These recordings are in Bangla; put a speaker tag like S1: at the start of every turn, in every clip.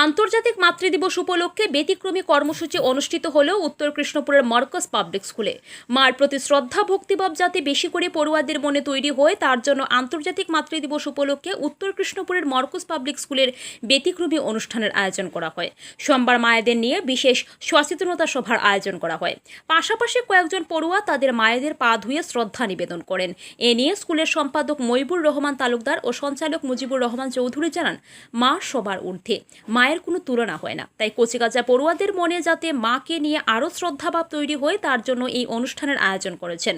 S1: আন্তর্জাতিক মাতৃদিবস উপলক্ষে ব্যতিক্রমী কর্মসূচি অনুষ্ঠিত হলেও উত্তর কৃষ্ণপুরের মার্কাস পাবলিক স্কুলে। মার প্রতি শ্রদ্ধা, ভক্তিভাব যাতে বেশি করে পড়ুয়াদের মনে তৈরি হয়, তার জন্য আন্তর্জাতিক মাতৃদিবস উপলক্ষে উত্তর কৃষ্ণপুরের মর্কস পাবলিক স্কুলের ব্যতিক্রমী অনুষ্ঠানের আয়োজন করা হয়। সোমবার মায়েদের নিয়ে বিশেষ সচেতনতা সভার আয়োজন করা হয়। পাশাপাশি কয়েকজন পড়ুয়া তাদের মায়েদের পা ধুয়ে শ্রদ্ধা নিবেদন করেন। এ নিয়ে স্কুলের সম্পাদক মইবুর রহমান তালুকদার ও সঞ্চালক মুজিবুর রহমান চৌধুরী জানান, মা সবার ঊর্ধ্বে। মায়ের কোনো তুলনা হয় না। তাই কচিকাচা পড়ুয়াদের মনে যাতে মাকে নিয়ে আরও শ্রদ্ধাভাব তৈরি হয়, তার জন্য এই অনুষ্ঠানের আয়োজন করেছেন।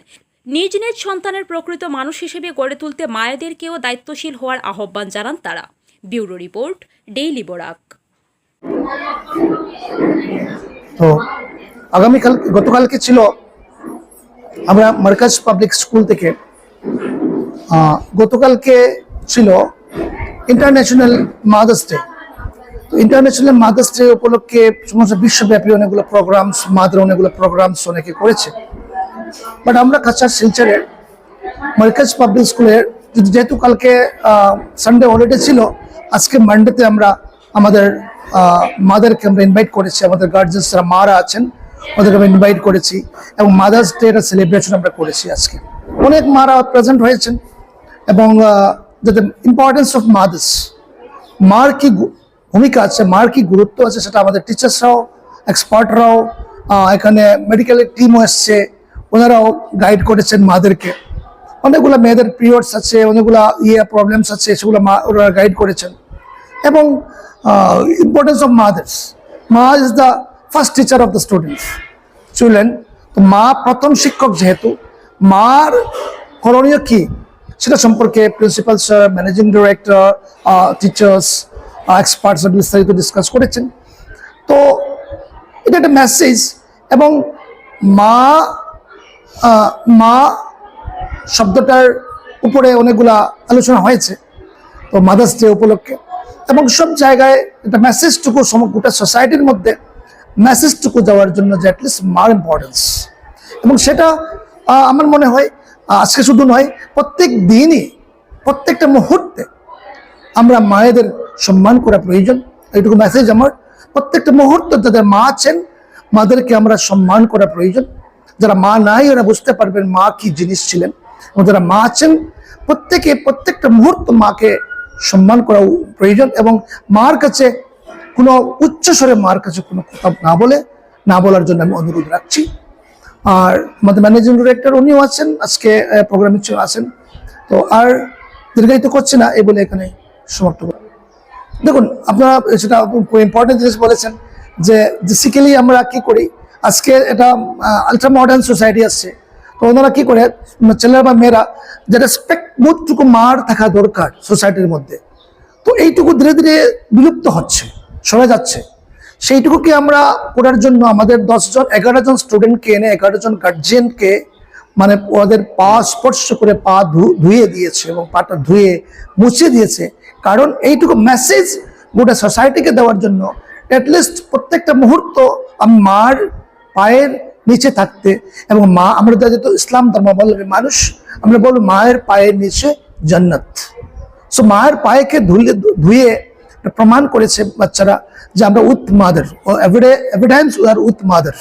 S1: নিজ নিজ সন্তানের প্রকৃত মানুষ হিসেবে গড়ে তুলতে মায়েদেরকেও দায়িত্বশীল হওয়ার আহ্বান জানান তারা। Bureau report, daily Barak.
S2: তো আগামীকাল, গতকালকে ছিল আমরা মার্কাজ পাবলিক স্কুল থেকে গতকালকে ছিল international mother's day. International mother's day উপলক্ষে সমস্ত বিশ্বব্যাপী অনেকগুলো প্রোগ্রামস মাদার অনেকগুলো প্রোগ্রামস অনেকে করেছে। বাট আমরা কাছার শিলচরের মার্কাজ পাবলিক স্কুলের যেহেতু কালকে সানডে হলিডে ছিল, আজকে মানডেতে আমরা আমাদের মাদারকে আমরা ইনভাইট করেছি। আমাদের গার্জেন্সরা মারা আছেন, ওদেরকে আমরা ইনভাইট করেছি এবং মাদার্স ডে এর সেলিব্রেশন আমরা করেছি আজকে। অনেক মারা প্রেজেন্ট হয়েছেন এবং যাতে ইম্পর্টেন্স অফ মাদার্স মার কি ভূমিকা আছে, মার কি গুরুত্ব আছে সেটা আমাদের টিচার্সরাও এক্সপার্টরাও এখানে মেডিকেলের টিমও এসছে, ওনারাও গাইড করেছেন মাদেরকে। অনেকগুলো মেয়েদের পিরিয়ডস আছে, অনেকগুলো ইয়ে প্রবলেমস আছে, সেগুলো মা ওনারা গাইড করেছেন। এবং ইম্পর্টেন্স অফ মাদার্স মা is the first teacher of the students children তো মা প্রথম শিক্ষক যেহেতু, মার করণীয় কি? সেটা সম্পর্কে principal sir managing director teachers experts বিস্তারিত ডিসকাস করেছেন। তো এটা একটা মেসেজ এবং মা মা শব্দটার উপরে অনেকগুলা আলোচনা হয়েছে, তো মাদার্স ডে উপলক্ষে। এবং সব জায়গায় একটা মেসেজটুকু গোটা সোসাইটির মধ্যে মেসেজটুকু দেওয়ার জন্য যে অ্যাটলিস্ট মার ইম্পর্টেন্স এবং সেটা আমার মনে হয় আজকে শুধু নয়, প্রত্যেক দিনই, প্রত্যেকটা মুহূর্তে আমরা মায়েদের সম্মান করা প্রয়োজন। এইটুকু মেসেজ আমার। প্রত্যেকটা মুহূর্ত যাদের মা আছেন, মাদেরকে আমরা সম্মান করা প্রয়োজন। যারা মা নাই, ওরা বুঝতে পারবেন মা কি জিনিস ছিলেন। এবং যারা মা আছেন, প্রত্যেকে, প্রত্যেকটা মুহূর্ত মাকে সম্মান করা প্রয়োজন এবং মার কাছে কোনো উচ্চস্বরে মার কাছে কোনো কথা না বলে, না বলার জন্য আমি অনুরোধ রাখছি। আর আমাদের ম্যানেজিং ডিরেক্টর উনিও আছেন, আজকে প্রোগ্রামের জন্য আছেন তো আর দীর্ঘায়িত করছে না, এই বলে এখানে সমাপ্ত। দেখুন, আপনারা সেটা ইম্পর্টেন্ট জিনিস বলেছেন যে বেসিক্যালি আমরা কি করি? আজকে এটা আলট্রা মডার্ন সোসাইটি আসছে। তো ওনারা কী করে? ছেলেরা বা মেয়েরা যে রেসপেক্ট বোধটুকু মার থাকা দরকার সোসাইটির মধ্যে, তো এইটুকু ধীরে ধীরে বিলুপ্ত হচ্ছে, সরে যাচ্ছে। সেইটুকুকে আমরা করার জন্য আমাদের দশজন, এগারো জন স্টুডেন্টকে এনে, এগারো জন গার্জিয়ানকে মানে ওদের পা স্পর্শ করে পা ধুয়ে দিয়েছে এবং পাটা ধুয়ে মুছে দিয়েছে। কারণ এইটুকু মেসেজ গোটা সোসাইটিকে দেওয়ার জন্য অ্যাটলিস্ট প্রত্যেকটা মুহূর্ত আমি মার পায়ের নিচে থাকতে এবং মা, আমরা যেহেতু ইসলাম ধর্ম বলবে মানুষ, আমরা বলব মায়ের পায়ের নিচে জান্নাত। সো মায়ের পায়েকে ধুলে, ধুয়ে প্রমাণ করেছে বাচ্চারা যে আমরা with mother. Evidence we are with mother.